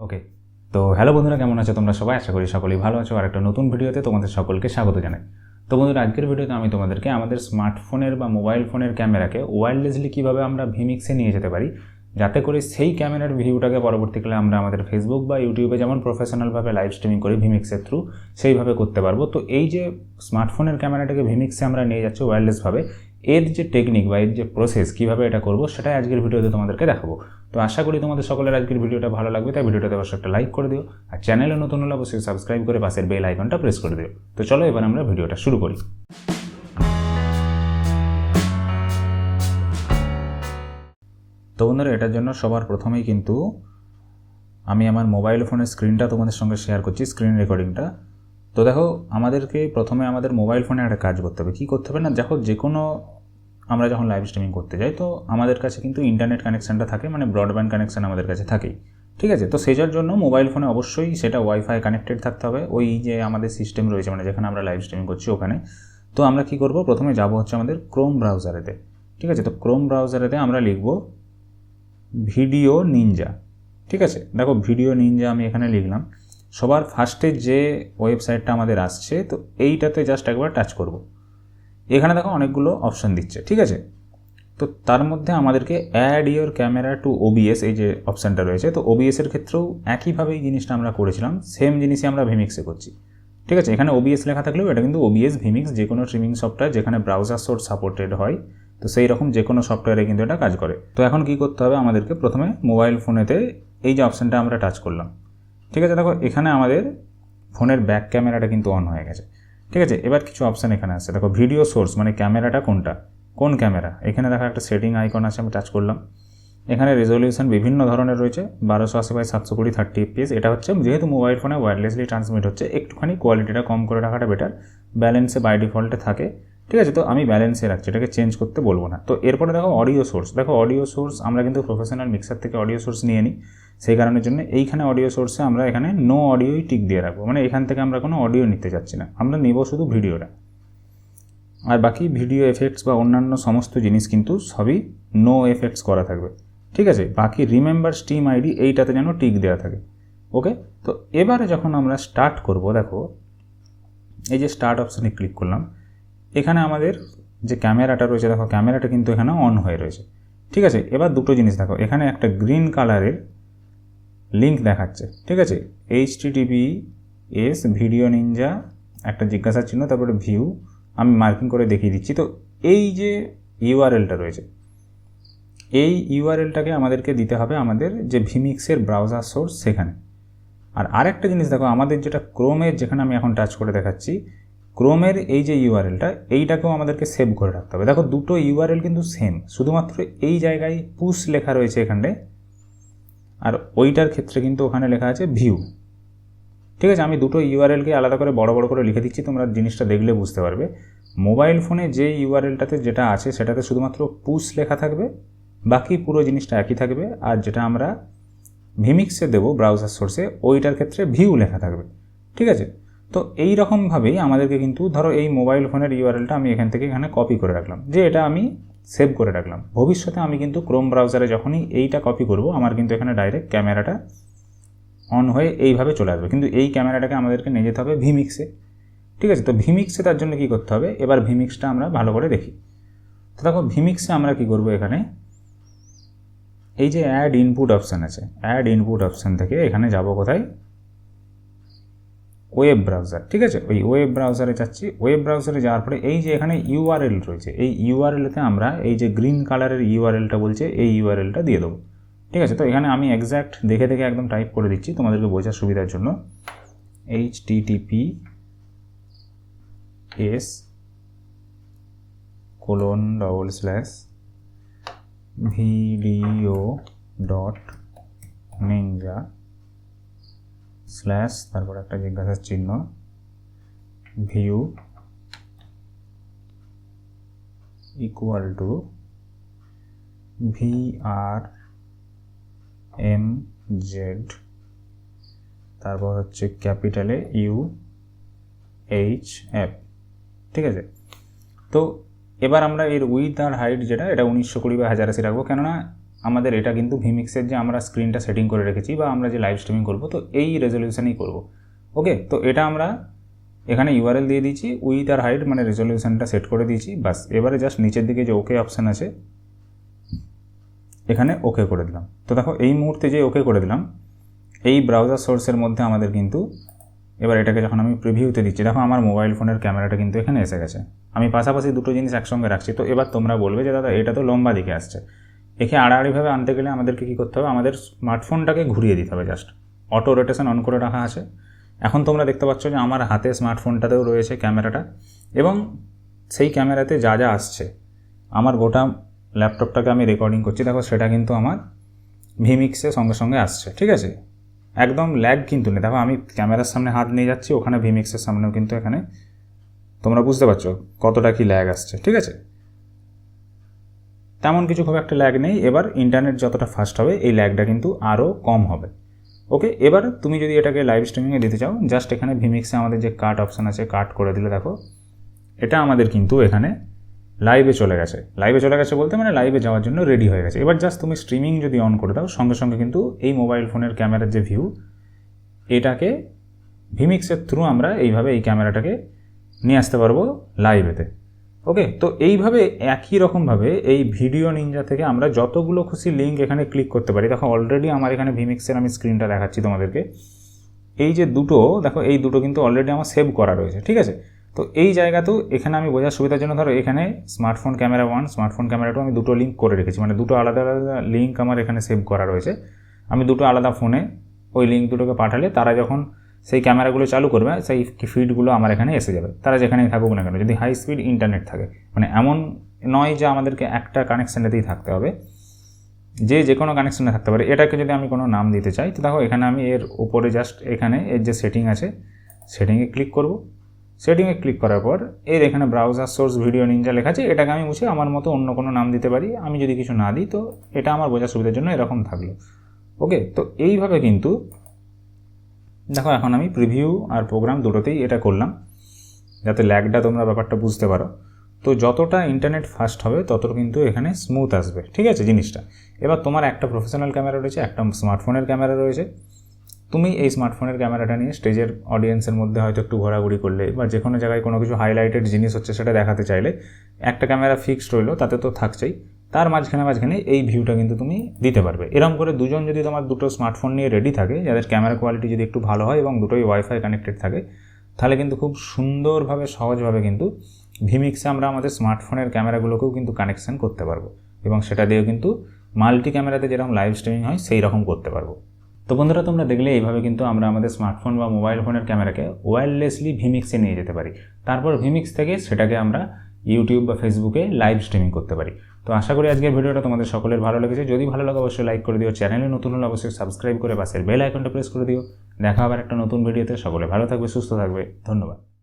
ওকে তো হ্যালো বন্ধুরা, কেমন আছো তোমরা সবাই? আশা করি সকলেই ভালো আছো। আর একটা নতুন ভিডিওতে তোমাদের সকলকে স্বাগত জানাই। তো বন্ধুরা, আজকের ভিডিওতে আমি তোমাদেরকে আমাদের স্মার্টফোনের বা মোবাইল ফোনের ক্যামেরাকে ওয়্যারলেসলি কীভাবে আমরা ভিমিক্সে নিয়ে যেতে পারি, যাতে করে সেই ক্যামেরার ভিউটাকে পরবর্তীকালে আমরা আমাদের ফেসবুক বা ইউটিউবে যেমন প্রফেশনালভাবে লাইভ স্ট্রিমিং করি ভিমিক্সের থ্রু সেইভাবে করতে পারব। তো এই যে স্মার্টফোনের ক্যামেরাটাকে ভিমিক্সে আমরা নিয়ে যাচ্ছি ওয়্যারলেসভাবে এর যে টেকনিক বা এর যে প্রসেস কীভাবে এটা করব, সেটাই আজকের ভিডিওতে তোমাদেরকে দেখাবো। তো আশা করি তোমাদের সকলের আজকের ভিডিওটা ভালো লাগবে, তাই ভিডিওটাতে অবশ্যই একটা লাইক করে দিও। আর চ্যানেলে নতুন হলে অবশ্যই সাবস্ক্রাইব করে পাশের বেল আইকনটা প্রেস করে দিও। তো চলো এবার আমরা ভিডিওটা শুরু করি। তো বন্ধুরা, এটার জন্য সবার প্রথমেই কিন্তু আমি আমার মোবাইল ফোনের স্ক্রিনটা তোমাদের সঙ্গে শেয়ার করছি স্ক্রিন রেকর্ডিংটা তো দেখো, আমাদেরকে প্রথমে আমাদের মোবাইল ফোনে একটা কাজ করতে হবে। কী করতে হবে না? দেখো যে কোনো আমরা যখন লাইভ স্ট্রিমিং করতে যাই, তো আমাদের কাছে কিন্তু ইন্টারনেট কানেকশানটা থাকে মানে ব্রডব্যান্ড কানেকশান আমাদের কাছে থাকেই। ঠিক আছে? তো সেটার জন্য মোবাইল ফোনে অবশ্যই সেটা ওয়াইফাই কানেক্টেড থাকতে হবে। ওই যে আমাদের সিস্টেম রয়েছে মানে যেখানে আমরা লাইভ স্ট্রিমিং করছি ওখানে। তো আমরা কি করব? প্রথমে যাব হচ্ছে আমাদের ক্রোম ব্রাউজারেতে ঠিক আছে? তো ক্রোম ব্রাউজারেতে আমরা লিখব ভিডিও নিনজা ঠিক আছে? দেখো ভিডিও নিনজা আমি এখানে লিখলাম। সবার ফার্স্টে যে ওয়েবসাইটটা আমাদের আসছে, তো এইটাতে জাস্ট একবার টাচ করব। এখানে দেখো অনেকগুলো অপশান দিচ্ছে, ঠিক আছে? তো তার মধ্যে আমাদেরকে add your camera to OBS এই যে অপশানটা রয়েছে, তো ওবিএসের ক্ষেত্রেও একইভাবে এই জিনিসটা আমরা করেছিলাম সেম জিনিসই আমরা ভিমিক্সে করছি, ঠিক আছে? এখানে ওবিএস লেখা থাকলেও এটা কিন্তু ওবিএস ভিমিক্স যে কোনো স্ট্রিমিং সফটওয়্যার যেখানে ব্রাউজার সোর্স সাপোর্টেড হয়, তো সেই রকম যে কোনো সফটওয়্যারে কিন্তু এটা কাজ করে। তো এখন কি করতে হবে আমাদেরকে? প্রথমে মোবাইল ফোনেতে এই যে অপশানটা আমরা টাচ করলাম, ঠিক আছে? দেখো, এখানে আমাদের ফোনের ব্যাক ক্যামেরাটা কিন্তু অন হয়ে গেছে। ঠিক আছে? এবার কিছু অপশান এখানে আছে। দেখো ভিডিও সোর্স মানে ক্যামেরাটা কোনটা? কোন ক্যামেরা এখানে দেখো একটা সেটিং আইকন আছে, আমি টাচ করলাম। এখানে রেজলিউশন বিভিন্ন ধরনের রয়েছে, বারোশো আশি বাই সাতশো কুড়ি থার্টি এফপিএস এটা হচ্ছে, যেহেতু মোবাইল ফোনে ওয়্যারলেসলি ট্রান্সমিট হচ্ছে, একটুখানি কোয়ালিটিটা কম করে রাখাটা বেটার ব্যালেন্সে বাই ডিফল্টে থাকে। ঠিক আছে? তো আমি ব্যালেন্সে রাখছি, এটাকে চেঞ্জ করতে বলব না। তো এরপরে দেখো অডিও সোর্স দেখো অডিও সোর্স আমরা কিন্তু প্রফেশনাল মিক্সার থেকে অডিও সোর্স নিয়ে নিই। সেই কারণের জন্য এইখানে অডিও সোর্সে আমরা এখানে নো অডিওই টিক দিয়ে রাখব। মানে এখান থেকে আমরা কোনো অডিও নিতে চাচ্ছি না। আমরা নিব শুধু ভিডিওটা। আর বাকি ভিডিও এফেক্টস বা অন্যান্য সমস্ত জিনিস কিন্তু সবই নো এফেক্টস করা থাকবে। ঠিক আছে? বাকি রিমেম্বার স্টিম আইডি এইটাতে যেন টিক দেওয়া থাকে। ওকে তো এবারে যখন আমরা স্টার্ট করব, দেখো, এই যে স্টার্ট অপশানে ক্লিক করলাম, এখানে আমাদের যে ক্যামেরাটা রয়েছে, দেখো ক্যামেরাটা কিন্তু এখানে অন হয়ে রয়েছে। ঠিক আছে? এবার দুটো জিনিস দেখো। এখানে একটা গ্রিন কালারের লিঙ্ক দেখাচ্ছে, ঠিক আছে? H TV S video ninja একটা জিজ্ঞাসা চিহ্ন, তারপরে ভিউ আমি মার্কিং করে দেখিয়ে দিচ্ছি। তো এই যে ইউআরএলটা রয়েছে, এই ইউআরএলটাকে আমাদেরকে দিতে হবে আমাদের যে ভিমিক্সের ব্রাউজার সোর্স সেখানে। আর আরেকটা জিনিস দেখো, আমাদের যেটা ক্রোমের যেখানে আমি এখন টাচ করে দেখাচ্ছি ক্রোমের এই যে ইউআরএলটা এইটাকেও আমাদেরকে সেভ করে রাখতে হবে। দেখো, দুটো ইউআরএল কিন্তু সেম শুধুমাত্র এই জায়গায় পুশ লেখা রয়েছে এখানে। আর ওইটার ক্ষেত্রে কিন্তু ওখানে লেখা আছে ভিউ ঠিক আছে, আমি দুটো ইউআরএলকে আলাদা করে বড় বড় করে লিখে দিচ্ছি, তোমরা জিনিসটা দেখলে বুঝতে পারবে। মোবাইল ফোনে যে ইউআরএলটাতে যেটা আছে, সেটাতে শুধুমাত্র পুশ লেখা থাকবে, বাকি পুরো জিনিসটা একই থাকবে। আর যেটা আমরা ভিমিক্সে দেবো ব্রাউজার সোর্সে ওইটার ক্ষেত্রে ভিউ লেখা থাকবে। ঠিক আছে? তো এই রকমভাবেই আমাদেরকে কিন্তু ধরো এই মোবাইল ফোনের ইউআরএলটা আমি এখান থেকে এখানে কপি করে রাখলাম। যে এটা আমি সেভ করে রাখলাম। ভবিষ্যতে আমি কিন্তু ক্রোম ব্রাউজারে যখনই এইটা কপি করব, আমার কিন্তু এখানে ডাইরেক্ট ক্যামেরাটা অন হয়ে এইভাবে চলে আসবে। কিন্তু এই ক্যামেরাটাকে আমাদেরকে নিয়ে যেতে হবে ভিমিক্সে ঠিক আছে? তো ভিমিক্সে তার জন্য কী করতে হবে? এবার ভিমিক্সটা আমরা ভালো করে দেখি। তো দেখো ভিমিক্সে আমরা কী করব এখানে? এই যে অ্যাড ইনপুট অপশান আছে। অ্যাড ইনপুট অপশান থেকে এখানে যাব কোথায়? ওয়েব ব্রাউজার ঠিক আছে? ওই ওয়েব ব্রাউজারে যাচ্ছি। ওয়েব ব্রাউজারে যাওয়ার পরে এই যে এখানে ইউআরএল রয়েছে, এই ইউআরএলতে আমরা এই যে গ্রিন কালারের ইউআরএলটা বলছে, এই ইউআরএলটা দিয়ে দেবো। ঠিক আছে? তো এখানে আমি এক্স্যাক্ট দেখে দেখে একদম টাইপ করে দিচ্ছি তোমাদেরকে বোঝার সুবিধার জন্য। H TTP S colon double slash video dot ninja slash, তারপর একটা জিজ্ঞাসার চিহ্ন view equal to V R M Z তারপর হচ্ছে ক্যাপিটালে ইউ এইচ এফ ঠিক আছে? তো এবার আমরা এর উইথ আর হাইট যেটা, এটা উনিশশো কুড়ি বা হাজার আশি রাখব। কেননা আমাদের এটা কিন্তু ভিমিক্সের যে আমরা স্ক্রিনটা সেটিং করে রেখেছি বা আমরা যে লাইভ স্ট্রিমিং করব, তো এই রেজলিউশনেই করব। ওকে তো এটা আমরা এখানে ইউআরএল দিয়ে দিয়েছি উইথ আর হাইট মানে রেজলিউশনটা সেট করে দিয়েছি বাস এবারে জাস্ট নিচের দিকে যে ওকে অপশান আছে, এখানে ওকে করে দিলাম। তো দেখো, এই মুহূর্তে যে ওকে করে দিলাম, এই ব্রাউজার সোর্সের মধ্যে আমাদের কিন্তু এবার এটাকে যখন আমি প্রিভিউতে দিচ্ছি, দেখো আমার মোবাইল ফোনের ক্যামেরাটা কিন্তু এখানে এসে গেছে। আমি পাশাপাশি দুটো জিনিস একসঙ্গে রাখছি, তো এবার তোমরা বলবে যে, দাদা, এটা তো লম্বা দিকে আসছে। একে আড়াআড়িভাবে আনতে গেলে আমাদেরকে কী করতে হবে? আমাদের স্মার্টফোনটাকে ঘুরিয়ে দিতে হবে জাস্ট অটো রোটেশন অন করে রাখা আছে। এখন তোমরা দেখতে পাচ্ছ যে আমার হাতে স্মার্টফোনটাতেও রয়েছে ক্যামেরাটা এবং সেই ক্যামেরাতে যা যা আসছে, আমার গোটা ল্যাপটপটাকে আমি রেকর্ডিং করছি। দেখো সেটা কিন্তু আমার ভিমিক্সে সঙ্গে সঙ্গে আসছে, ঠিক আছে? একদম ল্যাগ কিন্তু নেই। দেখো আমি ক্যামেরার সামনে হাত নিয়ে যাচ্ছি, ওখানে ভিমিক্সের সামনেও কিন্তু এখানে তোমরা বুঝতে পারছ কতটা কি ল্যাগ আসছে, ঠিক আছে? তেমন কিছু খুব একটা ল্যাগ নেই। এবার ইন্টারনেট যতটা ফাস্ট হবে, এই ল্যাগটা কিন্তু আরও কম হবে। ওকে এবার তুমি যদি এটাকে লাইভ স্ট্রিমিংয়ে দিতে চাও জাস্ট এখানে ভিমিক্সে আমাদের যে কাট অপশান আছে কাট করে দিলে দেখো, এটা আমাদের কিন্তু এখানে লাইভে চলে গেছে। লাইভে চলে গেছে বলতে মানে লাইভে যাওয়ার জন্য রেডি হয়ে গেছে। এবার জাস্ট তুমি স্ট্রিমিং যদি অন করে দাও, সঙ্গে সঙ্গে কিন্তু এই মোবাইল ফোনের ক্যামেরার যে ভিউ এটাকে ভিমিক্সের থ্রু আমরা এইভাবে এই ক্যামেরাটাকে নিয়ে আসতে পারব লাইভেতে ওকে তো এইভাবে একই রকমভাবে এই ভিডিও নিনজা থেকে আমরা যতগুলো খুশি লিঙ্ক এখানে ক্লিক করতে পারি। দেখো অলরেডি আমার এখানে ভিমিক্সের আমি স্ক্রিনটা দেখাচ্ছি তোমাদেরকে। এই যে দুটো, দেখো, এই দুটো কিন্তু অলরেডি আমার সেভ করা রয়েছে, ঠিক আছে? তো এই জায়গাতেও এখানে আমি বোঝার সুবিধার জন্য ধরো, এখানে smartphone camera one smartphone camera two আমি দুটো লিঙ্ক করে রেখেছি। মানে দুটো আলাদা আলাদা লিঙ্ক আমার এখানে সেভ করা রয়েছে। আমি দুটো আলাদা ফোনে ওই লিঙ্ক দুটোকে পাঠালে তারা যখন সেই ক্যামেরাগুলো চালু করবে, সেই ফিডগুলো আমার এখানে এসে যাবে। তারা যেখানেই থাকুক না কেন, যদি হাই স্পিড ইন্টারনেট থাকে মানে এমন নয় যে আমাদেরকে একটা কানেকশানেতেই থাকতে হবে, যে যে কোনো কানেকশানে থাকতে পারে। এটাকে যদি আমি কোনো নাম দিতে চাই, তো দেখো এখানে আমি এর উপরে জাস্ট এখানে এর যে সেটিং আছে সেটিংয়ে ক্লিক করব। সেটিংয়ে ক্লিক করার পর এর এখানে ব্রাউজার সোর্স ভিডিও নিনজা লেখা আছে, এটাকে আমি মুছে আমার মতো অন্য কোনো নাম দিতে পারি। আমি যদি কিছু না দিই, তো এটা আমার বোঝার সুবিধার জন্য এরকম থাকল। ওকে তো এইভাবে কিন্তু দেখো, এখন আমি প্রিভিউ আর প্রোগ্রাম দুটোতেই এটা করলাম, যাতে ল্যাগটা তোমরা ব্যাপারটা বুঝতে পারো। তো যতটা ইন্টারনেট ফাস্ট হবে তত কিন্তু এখানে স্মুথ আসবে, ঠিক আছে জিনিসটা? এবার তোমার একটা প্রফেশনাল ক্যামেরা রয়েছে, একটা স্মার্টফোনের ক্যামেরা রয়েছে। তুমি এই স্মার্টফোনের ক্যামেরাটা নিয়ে স্টেজের অডিয়েন্সের মধ্যে হয়তো একটু ঘোরাঘুরি করলে, বা যে কোনো জায়গায় কোনো কিছু হাইলাইটেড জিনিস হচ্ছে সেটা দেখাতে চাইলে, একটা ক্যামেরা ফিক্সড রইল, তাতে তো থাকছেই। তার মাঝখানে মাঝখানে এই ভিউটা কিন্তু তুমি দিতে পারবে। এরকম করে দুজন যদি তোমার দুটো স্মার্টফোন নিয়ে রেডি থাকে, যাদের ক্যামেরা কোয়ালিটি যদি একটু ভালো হয় এবং দুটোই ওয়াইফাই কানেক্টেড থাকে, তাহলে কিন্তু খুব সুন্দরভাবে, সহজভাবে কিন্তু ভিমিক্সে আমরা আমাদের স্মার্টফোনের ক্যামেরাগুলোকেও কিন্তু কানেকশান করতে পারব এবং সেটা দিয়েও কিন্তু মাল্টি ক্যামেরাতে যেরকম লাইভ স্ট্রিমিং হয়, সেই রকম করতে পারব। তো বন্ধুরা, তোমরা দেখলে এইভাবে কিন্তু আমরা আমাদের স্মার্টফোন বা মোবাইল ফোনের ক্যামেরাকে ওয়্যারলেসলি ভিমিক্সে নিয়ে যেতে পারি। তারপর ভিমিক্স থেকে সেটাকে আমরা ইউটিউব বা ফেসবুকে লাইভ স্ট্রিমিং করতে পারি। তো আশা করি আজকের ভিডিওটা তোমাদের সকলের ভালো লেগেছে। যদি ভালো লাগে অবশ্যই লাইক করে দিও। চ্যানেলে নতুন হলে অবশ্যই সাবস্ক্রাইব করে পাশের বেল আইকনটা প্রেস করে দিও। দেখা আবার একটা নতুন ভিডিওতে সকলে ভালো থাকবে, সুস্থ থাকবে। ধন্যবাদ।